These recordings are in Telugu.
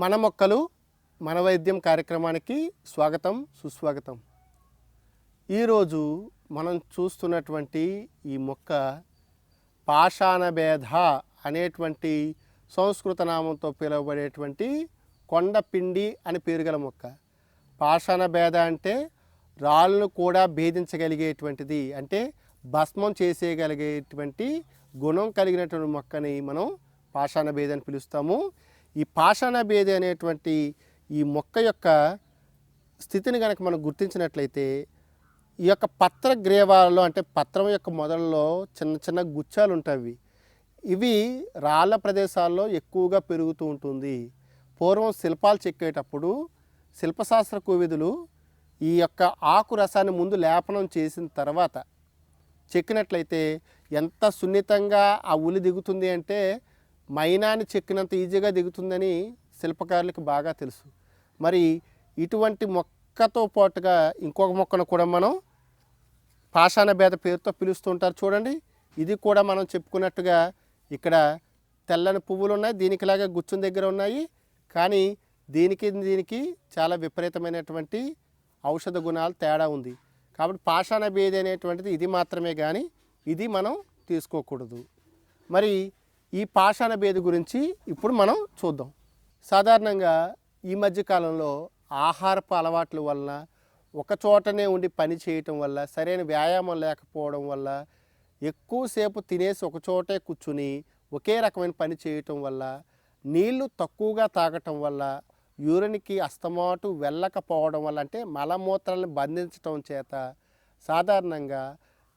మన మొక్కలు మన వైద్యం కార్యక్రమానికి స్వాగతం సుస్వాగతం. ఈరోజు మనం చూస్తున్నటువంటి ఈ మొక్క పాషాణభేద అనేటువంటి సంస్కృత నామంతో పిలువబడేటువంటి కొండపిండి అని పేరు గల మొక్క. పాషాణభేద అంటే రాళ్ళను కూడా భేదించగలిగేటువంటిది అంటే భస్మం చేసేయగలిగేటువంటి గుణం కలిగినటువంటి మొక్కని మనం పాషాణభేద అని పిలుస్తాము. ఈ పాషాణ భేది అనేటువంటి ఈ మొక్క యొక్క స్థితిని కనుక మనం గుర్తించినట్లయితే ఈ యొక్క పత్ర గ్రేవాలలో అంటే పత్రం యొక్క మొదల్లో చిన్న చిన్న గుచ్చాలు ఉంటాయి. ఇవి రాళ్ళ ప్రదేశాల్లో ఎక్కువగా పెరుగుతూ ఉంటుంది. పూర్వం శిల్పాలు చెక్కేటప్పుడు శిల్పశాస్త్ర కోవిదులు ఈ యొక్క ఆకు రసాన్ని ముందు లేపనం చేసిన తర్వాత చెక్కినట్లయితే ఎంత సున్నితంగా ఆ ఉలి దిగుతుంది అంటే మైనాన్ని చెక్కినంత ఈజీగా దిగుతుందని శిల్పకారులకు బాగా తెలుసు. మరి ఇటువంటి మొక్కతో పాటుగా ఇంకొక మొక్కను కూడా మనం పాషాణ భేద పేరుతో పిలుస్తుంటారు చూడండి. ఇది కూడా మనం చెప్పుకున్నట్టుగా ఇక్కడ తెల్లని పువ్వులు ఉన్నాయి. దీనికిలాగా గుచ్చుని దగ్గర ఉన్నాయి. కానీ దీనికి దీనికి చాలా విపరీతమైనటువంటి ఔషధ గుణాలు తేడా ఉంది. కాబట్టి పాషాణ భేది అనేటువంటిది ఇది మాత్రమే కానీ ఇది మనం తీసుకోకూడదు. మరి ఈ పాషాణ భేది గురించి ఇప్పుడు మనం చూద్దాం. సాధారణంగా ఈ మధ్య కాలంలో ఆహారపు అలవాట్ల వలన ఒక చోటనే ఉండి పని చేయటం వల్ల సరైన వ్యాయామం లేకపోవడం వల్ల ఎక్కువసేపు తినేసి ఒక చోటే కూర్చుని ఒకే రకమైన పని చేయటం వల్ల నీళ్ళు తక్కువగా తాగటం వల్ల యూరిన్కి అస్తమాటు వెళ్ళకపోవడం వల్ల అంటే మలమూత్రాలను బంధించటం చేత సాధారణంగా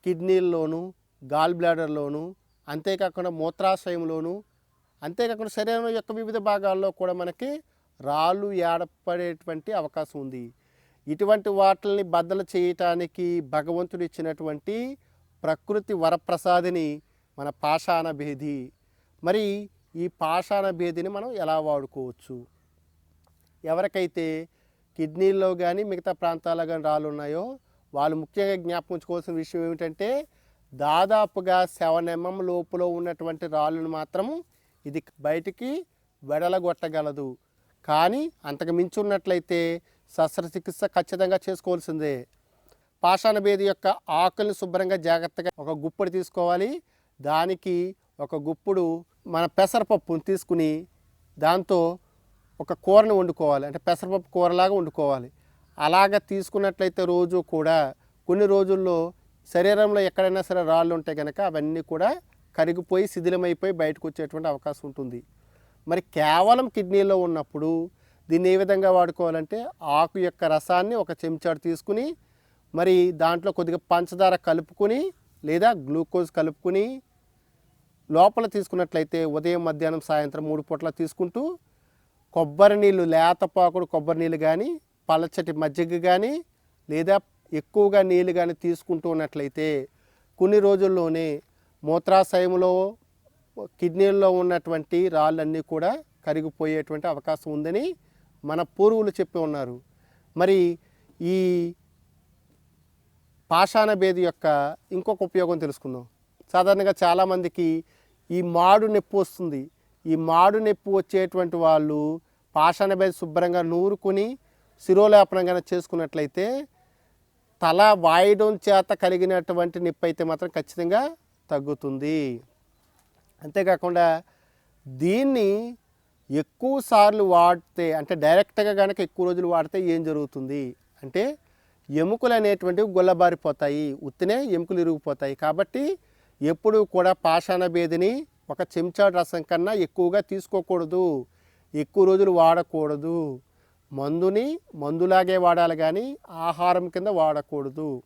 కిడ్నీల్లోనూ గాల్ బ్లాడర్లోనూ అంతేకాకుండా మూత్రాశయంలోను అంతేకాకుండా శరీరం యొక్క వివిధ భాగాల్లో కూడా మనకి రాళ్ళు ఏర్పడేటువంటి అవకాశం ఉంది. ఇటువంటి వాటిని బద్దలు చేయటానికి భగవంతుడు ఇచ్చినటువంటి ప్రకృతి వరప్రసాదిని మన పాషాణ భేది మరి ఈ పాషాణ భేదిని మనం ఎలా వాడుకోవచ్చు? ఎవరికైతే కిడ్నీల్లో కానీ మిగతా ప్రాంతాల్లో కానీ రాళ్ళు ఉన్నాయో వాళ్ళు ముఖ్యంగా జ్ఞాపకం ఉంచుకోవాల్సిన విషయం ఏమిటంటే దాదాపుగా సెవెన్ ఎంఎం లోపులో ఉన్నటువంటి రాళ్ళను మాత్రం ఇది బయటికి వెడలగొట్టగలదు. కానీ అంతకు మించి ఉన్నట్లయితే శస్త్రచికిత్స ఖచ్చితంగా చేసుకోవాల్సిందే. పాషాణ భేది యొక్క ఆకుల్ని శుభ్రంగా జాగ్రత్తగా ఒక గుప్పుడు తీసుకోవాలి. దానికి ఒక గుప్పుడు మన పెసరపప్పును తీసుకుని దాంతో ఒక కూరను వండుకోవాలి. అంటే పెసరపప్పు కూరలాగా వండుకోవాలి. అలాగ తీసుకున్నట్లయితే రోజు కూడా కొన్ని రోజుల్లో శరీరంలో ఎక్కడైనా సరే రాళ్ళు ఉంటే కనుక అవన్నీ కూడా కరిగిపోయి శిథిలమైపోయి బయటకు వచ్చేటువంటి అవకాశం ఉంటుంది. మరి కేవలం కిడ్నీలో ఉన్నప్పుడు దీన్ని ఏ విధంగా వాడుకోవాలంటే ఆకు యొక్క రసాన్ని ఒక చెంచాడు తీసుకుని మరి దాంట్లో కొద్దిగా పంచదార కలుపుకొని లేదా గ్లూకోజ్ కలుపుకొని లోపల తీసుకున్నట్లయితే ఉదయం మధ్యాహ్నం సాయంత్రం మూడు పూట్ల తీసుకుంటూ కొబ్బరి నీళ్ళు లేతపాకుడు కొబ్బరి నీళ్ళు కానీ పలచటి మజ్జిగ కానీ లేదా ఎక్కువగా నీళ్ళు కానీ తీసుకుంటూ ఉన్నట్లయితే కొన్ని రోజుల్లోనే మూత్రాశయంలో కిడ్నీల్లో ఉన్నటువంటి రాళ్ళన్నీ కూడా కరిగిపోయేటువంటి అవకాశం ఉందని మన పూర్వులు చెప్పి ఉన్నారు. మరి ఈ పాషాణ భేది యొక్క ఇంకొక ఉపయోగం తెలుసుకుందాం. సాధారణంగా చాలామందికి ఈ మాడు నొప్పి వస్తుంది. ఈ మాడు నొప్పి వచ్చేటువంటి వాళ్ళు పాషాణ భేది శుభ్రంగా నూరుకుని శిరోలేపనం కానీ చేసుకున్నట్లయితే తల వాయడం చేత కలిగినటువంటి నొప్పి అయితే మాత్రం ఖచ్చితంగా తగ్గుతుంది. అంతేకాకుండా దీన్ని ఎక్కువ సార్లు వాడితే అంటే డైరెక్ట్గా కనుక ఎక్కువ రోజులు వాడితే ఏం జరుగుతుంది? అంటే ఎముకలు అనేటువంటివి గుల్లబారిపోతాయి. ఉత్తినే ఎముకలు ఇరిగిపోతాయి. కాబట్టి ఎప్పుడు కూడా పాషాణ భేదిని ఒక చెంచాడు రసం కన్నా ఎక్కువగా తీసుకోకూడదు. ఎక్కువ రోజులు వాడకూడదు. మందుని మందులాగే వాడాలి కానీ ఆహారం కింద వాడకూడదు.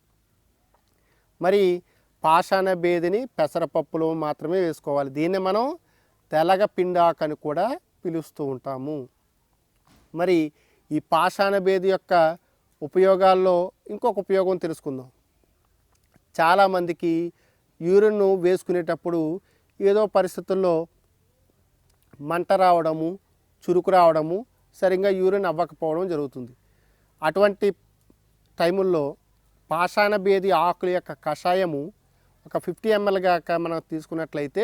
మరి పాషాణ భేదిని పెసరపప్పులో మాత్రమే వేసుకోవాలి. దీన్ని మనం తెలగ పిండాకని కూడా పిలుస్తూ ఉంటాము. మరి ఈ పాషాణ భేది యొక్క ఉపయోగాల్లో ఇంకొక ఉపయోగం తెలుసుకుందాం. చాలామందికి యూరిన్ను వేసుకునేటప్పుడు ఏదో పరిస్థితుల్లో మంట రావడము చురుకు రావడము సరిగ్గా యూరిన్ అవ్వకపోవడం జరుగుతుంది. అటువంటి టైముల్లో పాషాణ భేది ఆకుల యొక్క కషాయము ఒక ఫిఫ్టీ ఎంఎల్ గాక మనం తీసుకున్నట్లయితే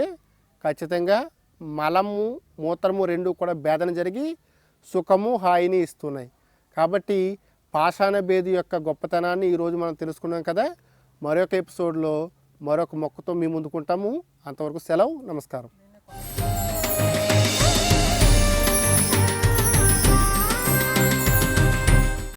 ఖచ్చితంగా మలము మూత్రము రెండు కూడా భేదన జరిగి సుఖము హాయిని ఇస్తున్నాయి. కాబట్టి పాషాణ భేది యొక్క గొప్పతనాన్ని ఈరోజు మనం తెలుసుకున్నాం కదా. మరొక ఎపిసోడ్లో మరొక మొక్కతో మీ ముందుకుంటాము. అంతవరకు సెలవు నమస్కారం.